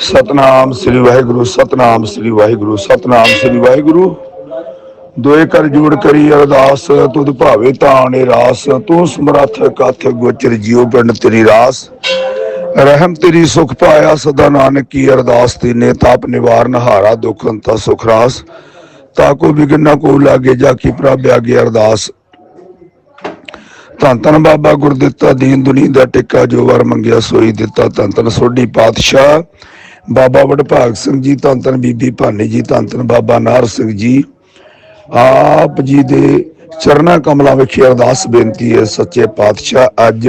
ਸਤਨਾਮ ਸ੍ਰੀ ਵਾਹਿਗੁਰੂ, ਸਤਨਾਮ ਸ੍ਰੀ ਵਾਹਿਗੁਰੂ, ਸਤਨਾਮ ਸ੍ਰੀ ਵਾਹਿਗੁਰੂ। ਦੋਏ ਕਰ ਜੋੜ ਕਰੀ ਅਰਦਾਸ, ਤੁਧ ਭਾਵੇ ਤਾਣੇ ਰਾਸ, ਤੂੰ ਸਮਰੱਥ ਕਥ ਗੋਚਰ ਜਿਉ ਪਿੰਡ ਤੇਰੀ ਰਾਸ। ਰਹਿਮ ਤੇਰੀ ਸੁਖ ਪਾਇਆ ਸਦਾ ਨਾਨਕ ਕੀ ਅਰਦਾਸ ਤੀਨੇ, ਤਾਪ ਨਿਵਾਰਨ ਹਾਰਾ ਦੁਖ ਅੰਤਾ ਸੁਖ ਰਾਸ। ਤਾ ਕੋ ਵਿਗਨ ਨ ਕੋ ਲਾਗੇ, ਜਾ ਕੀ ਪ੍ਰਭ ਆਗੇ ਅਰਦਾਸ। ਧੰਨ ਧੰਨ ਬਾਬਾ ਗੁਰਦਿੱਤਾ ਦੀਨ ਦੁਨੀ ਦਾ ਟਿੱਕਾ ਜੋ ਵਰ ਮੰਗਿਆ ਸੋਈ ਦਿੱਤਾ ਧੰਨ ਧੰਨ ਸੋਢੀ ਪਾਤਸ਼ਾਹ। ਬਾਬਾ ਵਡਭਾਗ ਸਿੰਘ ਜੀ, ਧੰਨ ਧੰਨ ਬੀਬੀ ਭਾਨੀ ਜੀ, ਧੰਨ ਧੰਨ ਬਾਬਾ ਨਾਰ ਸਿੰਘ ਜੀ। ਆਪ ਜੀ ਦੇ ਚਰਨਾ ਕਮਲਾਂ ਵਿਖੇ ਅਰਦਾਸ ਬੇਨਤੀ ਹੈ ਸੱਚੇ ਪਾਤਸ਼ਾਹ, ਅੱਜ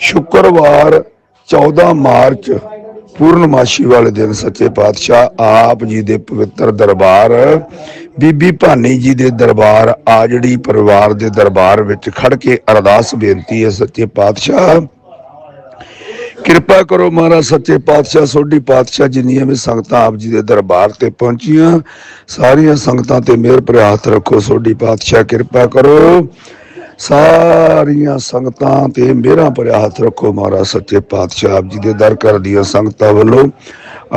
ਸ਼ੁੱਕਰਵਾਰ 14 ਮਾਰਚ ਪੂਰਨਮਾਸ਼ੀ ਵਾਲੇ ਦਿਨ ਸੱਚੇ ਪਾਤਸ਼ਾਹ ਆਪ ਜੀ ਦੇ ਪਵਿੱਤਰ ਦਰਬਾਰ, ਬੀਬੀ ਭਾਨੀ ਜੀ ਦੇ ਦਰਬਾਰ ਆਜੜੀ ਪਰਿਵਾਰ ਦੇ ਦਰਬਾਰ ਵਿੱਚ ਖੜ ਕੇ ਅਰਦਾਸ ਬੇਨਤੀ ਹੈ ਸੱਚੇ ਪਾਤਸ਼ਾਹ। ਕਿਰਪਾ ਕਰੋ ਮਹਾਰਾਜ ਸੱਚੇ ਪਾਤਸ਼ਾਹ, ਸੋਢੀ ਪਾਤਸ਼ਾਹ ਜਿੰਨੀਆਂ ਵੀ ਸੰਗਤਾਂ ਆਪ ਜੀ ਦੇ ਦਰਬਾਰ ਤੇ ਪਹੁੰਚੀਆਂ, ਸਾਰੀਆਂ ਸੰਗਤਾਂ ਤੇ ਮਿਹਰ ਭਰੇ ਰੱਖੋ ਸੋਢੀ ਪਾਤਸ਼ਾਹ, ਕਿਰਪਾ ਕਰੋ। ਸਾਰੀਆਂ ਸੰਗਤਾਂ ਤੇ ਮੇਰਾ ਭਰਿਆ ਹੱਥ ਰੱਖੋ ਮਹਾਰਾਜ ਸੱਚੇ ਪਾਤਸ਼ਾਹ ਆਪ ਜੀ ਦੇ ਦਰ ਕਰ ਦੀਆਂ ਸੰਗਤਾਂ ਵੱਲੋਂ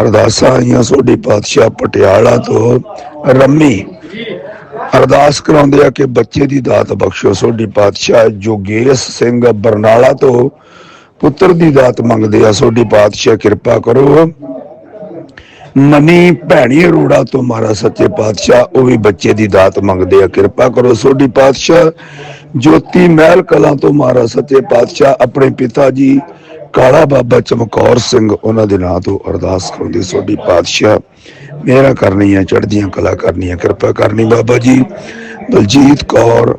ਅਰਦਾਸਾਂ ਆਈਆਂ ਸੋਢੀ ਪਾਤਸ਼ਾਹ ਪਟਿਆਲਾ ਤੋਂ ਰੰਮੀ। ਅਰਦਾਸ ਕਰਾਉਂਦੇ ਆ ਕਿ ਬੱਚੇ ਦੀ ਦਾਤ ਬਖਸ਼ੋ ਸੋਢੀ ਪਾਤਸ਼ਾਹ। ਜੋਗੇਸ਼ ਸਿੰਘ ਬਰਨਾਲਾ ਤੋਂ ਪੁੱਤਰ ਦੀ ਦਾਤ ਮੰਗਦੇ ਆ ਸੋਢੀ ਪਾਤਸ਼ਾਹ, ਕਿਰਪਾ ਕਰੋ। ਮਨੀ ਭੈਣੀ ਅਰੋੜਾ ਤੋਂ ਮਹਾਰਾਜ ਸੱਚੇ ਪਾਤਸ਼ਾਹ, ਉਹ ਵੀ ਬੱਚੇ ਦੀ ਦਾਤ ਮੰਗਦੇ ਆ। ਕਿਰਪਾ ਕਰੋ ਸੋਢੀ ਪਾਤਸ਼ਾਹ। ਜੋਤੀ ਮਹਿਲ ਕਲਾਂ ਤੋਂ ਮਹਾਰਾਜ ਸੱਚੇ ਪਾਤਸ਼ਾਹ ਆਪਣੇ ਪਿਤਾ ਜੀ, ਕਾਲਾ ਬਾਬਾ ਚਮਕੌਰ ਸਿੰਘ, ਉਹਨਾਂ ਦੇ ਨਾਂ ਤੋਂ ਅਰਦਾਸ ਕਰਾਉਂਦੇ ਸੋਢੀ ਪਾਤਸ਼ਾਹ ਮੇਰਾ ਕਰਨੀਆਂ, ਚੜ੍ਹਦੀਆਂ ਕਲਾ ਕਰਨੀਆਂ, ਕਿਰਪਾ ਕਰਨੀ ਬਾਬਾ ਜੀ। ਬਲਜੀਤ ਕੌਰ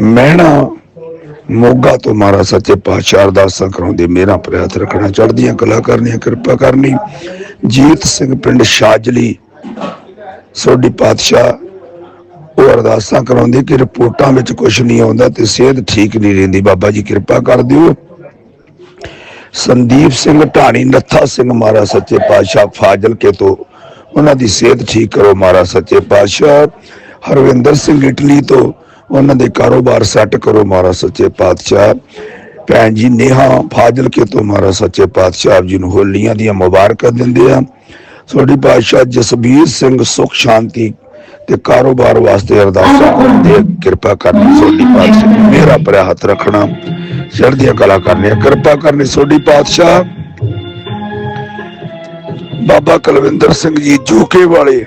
ਮਹਿਣਾ, ਮੋਗਾ ਤੋਂ ਮਹਾਰਾਜ ਸੱਚੇ ਪਾਤਸ਼ਾਹ ਅਰਦਾਸਾਂ ਕਰਾਉਂਦੇ ਮੇਰਾ ਪ੍ਰਯਾਤ ਰੱਖਣਾ, ਚੜ੍ਹਦੀਆਂ ਕਲਾ ਕਰਨੀਆਂ, ਕਿਰਪਾ ਕਰਨੀ। ਜੀਤ ਸਿੰਘ ਪਿੰਡ ਸ਼ਾਜਲੀ, ਸੋਢੀ ਪਾਤਸ਼ਾਹ ਉਹ ਅਰਦਾਸਾਂ ਕਰਾਉਂਦੇ ਕਿ ਰਿਪੋਰਟਾਂ ਵਿੱਚ ਕੁਝ ਨਹੀਂ ਆਉਂਦਾ ਤੇ ਸਿਹਤ ਠੀਕ ਨਹੀਂ ਰਹਿੰਦੀ। ਬਾਬਾ ਜੀ ਕਿਰਪਾ ਕਰ ਦਿਓ। ਸੰਦੀਪ ਸਿੰਘ ਢਾਣੀ, ਨੱਥਾ ਸਿੰਘ ਮਹਾਰਾਜ ਸੱਚੇ ਪਾਤਸ਼ਾਹ ਫਾਜ਼ਲ ਕੇ ਤੋਂ ਉਹਨਾਂ ਦੀ ਸਿਹਤ ਠੀਕ ਕਰੋ ਮਹਾਰਾਜ ਸੱਚੇ ਪਾਤਸ਼ਾਹ। ਹਰਵਿੰਦਰ ਸਿੰਘ ਇਟਲੀ ਤੋਂ ਉਹਨਾਂ ਦੇ ਕਾਰੋਬਾਰ ਸੈੱਟ ਕਰੋ ਮਹਾਰਾਜ ਸੱਚੇ ਪਾਤਸ਼ਾਹ। ਭੈਣ ਜੀ ਨੇਹਾ ਫਾਜ਼ਲ ਕੇ ਤੋਂ ਮਹਾਰਾਜ ਸੱਚੇ ਪਾਤਸ਼ਾਹ ਆਪ ਜੀ ਨੂੰ ਹੋਲੀਆਂ ਦੀਆਂ ਮੁਬਾਰਕਾਂ ਦਿੰਦੇ ਆ। ਤੁਹਾਡੀ ਪਾਤਸ਼ਾਹ ਜਸਬੀਰ ਸਿੰਘ ਸੁਖ ਸ਼ਾਂਤੀ ਤੇ ਕਾਰੋਬਾਰ ਵਾਸਤੇ ਅਰਦਾਸਾਂ ਕਰਦੇ। ਕਿਰਪਾ ਕਰਨੀ ਤੁਹਾਡੀ ਪਾਤਸ਼ਾਹ। ਮੇਰਾ ਭਰਿਆ ਹੱਥ ਰੱਖਣਾ ਚੜ੍ਹਦੀਆਂ ਕਲਾ ਕਰਨੀਆਂ। ਕਿਰਪਾ ਕਰਨੀ ਤੁਹਾਡੀ ਪਾਤਸ਼ਾਹ। ਬਾਬਾ ਕੁਲਵਿੰਦਰ ਸਿੰਘ ਜੀ ਜੂਕੇ ਵਾਲੇ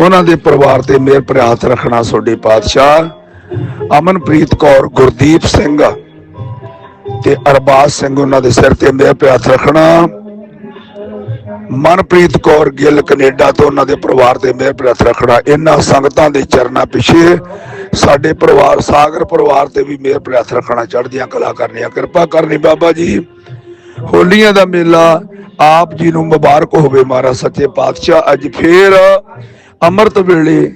ਉਹਨਾਂ ਦੇ ਪਰਿਵਾਰ ਤੇ ਮੇਰ ਭਰਿਆ ਹੱਥ ਰੱਖਣਾ ਤੁਹਾਡੀ ਪਾਤਸ਼ਾਹ। ਅਮਨਪ੍ਰੀਤ ਕੌਰ ਗੁਰਦੀਪ ਸਿੰਘ ਤੇ ਅਰਬਾਜ਼ ਸਿੰਘ ਉਹਨਾਂ ਦੇ ਸਿਰ ਤੇ ਮੇਰ ਭਰਿਆ ਹੱਥ ਰੱਖਣਾ। ਮਨਪ੍ਰੀਤ ਕੌਰ ਗਿੱਲ ਕੈਨੇਡਾ ਤੋਂ ਉਹਨਾਂ ਦੇ ਪਰਿਵਾਰ ਤੇ ਮਿਹਰ ਪ੍ਰਤ ਰੱਖਣਾ, ਇਹਨਾਂ ਸੰਗਤਾਂ ਦੇ ਚਰਨਾਂ ਪਿੱਛੇ ਸਾਡੇ ਪਰਿਵਾਰ, ਸਾਗਰ ਪਰਿਵਾਰ ਤੇ ਵੀ ਮਿਹਰ ਪ੍ਰਤ ਰੱਖਣਾ ਚੜ੍ਹਦੀਆਂ ਕਲਾ ਕਰਨੀਆਂ। ਕਿਰਪਾ ਕਰਨੀ ਬਾਬਾ ਜੀ। ਹੋਲੀਆਂ ਦਾ ਮੇਲਾ ਆਪ ਜੀ ਨੂੰ ਮੁਬਾਰਕ ਹੋਵੇ ਮਹਾਰਾਜ, ਸੱਚੇ ਪਾਤਸ਼ਾਹ। ਅੱਜ ਫੇਰ ਅੰਮ੍ਰਿਤ ਵੇਲੇ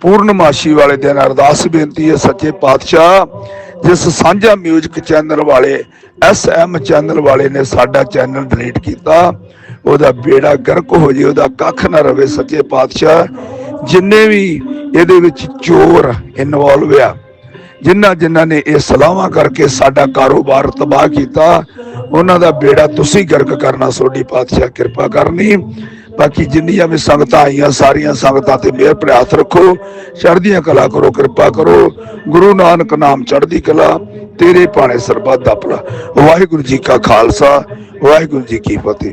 ਪੂਰਨਮਾਸ਼ੀ ਵਾਲੇ ਦਿਨ ਅਰਦਾਸ ਬੇਨਤੀ ਹੈ ਸੱਚੇ ਪਾਤਸ਼ਾਹ, ਜਿਸ ਸਾਂਝਾ ਮਿਊਜ਼ਿਕ ਚੈਨਲ ਵਾਲੇ, ਐਸ ਐਮ ਚੈਨਲ ਵਾਲੇ ਨੇ ਸਾਡਾ ਚੈਨਲ ਡਿਲੀਟ ਕੀਤਾ। ਉਹਦਾ ਬੇੜਾ ਗਰਕ ਹੋ ਜੇ, ਉਹਦਾ ਕੱਖ ਨਾ ਰਵੇ ਸੱਚੇ ਪਾਤਸ਼ਾਹ। ਜਿੰਨੇ ਵੀ ਇਹਦੇ ਵਿੱਚ ਚੋਰ ਇਨਵੋਲਵ ਆ ਜਿਨ੍ਹਾਂ ਜਿਨ੍ਹਾਂ ਨੇ ਇਹ ਸਲਾਹਾਂ ਕਰਕੇ ਸਾਡਾ ਕਾਰੋਬਾਰ ਤਬਾਹ ਕੀਤਾ, ਉਹਨਾਂ ਦਾ ਬੇੜਾ ਤੁਸੀਂ ਗਰਕ ਕਰਨਾ, ਸੋਢੀ ਪਾਤਸ਼ਾਹ ਕਿਰਪਾ ਕਰਨੀ। ਬਾਕੀ ਜਿੰਨੀਆਂ ਵੀ ਸੰਗਤਾਂ ਆਈਆਂ, ਸਾਰੀਆਂ ਸੰਗਤਾਂ ਤੇ ਮੇਰ ਪ੍ਰਿਆਸ ਰੱਖੋ। ਚੜ੍ਹਦੀਆਂ ਕਲਾ ਕਰੋ, ਕਿਰਪਾ ਕਰੋ। ਗੁਰੂ ਨਾਨਕ ਨਾਮ ਚੜ੍ਹਦੀ ਕਲਾ, ਤੇਰੇ ਭਾਣੇ ਸਰਬੱਤ ਦਾ ਭਲਾ। ਵਾਹਿਗੁਰੂ ਜੀ ਕਾ ਖਾਲਸਾ, ਵਾਹਿਗੁਰੂ ਜੀ ਕੀ ਫਤਿਹ।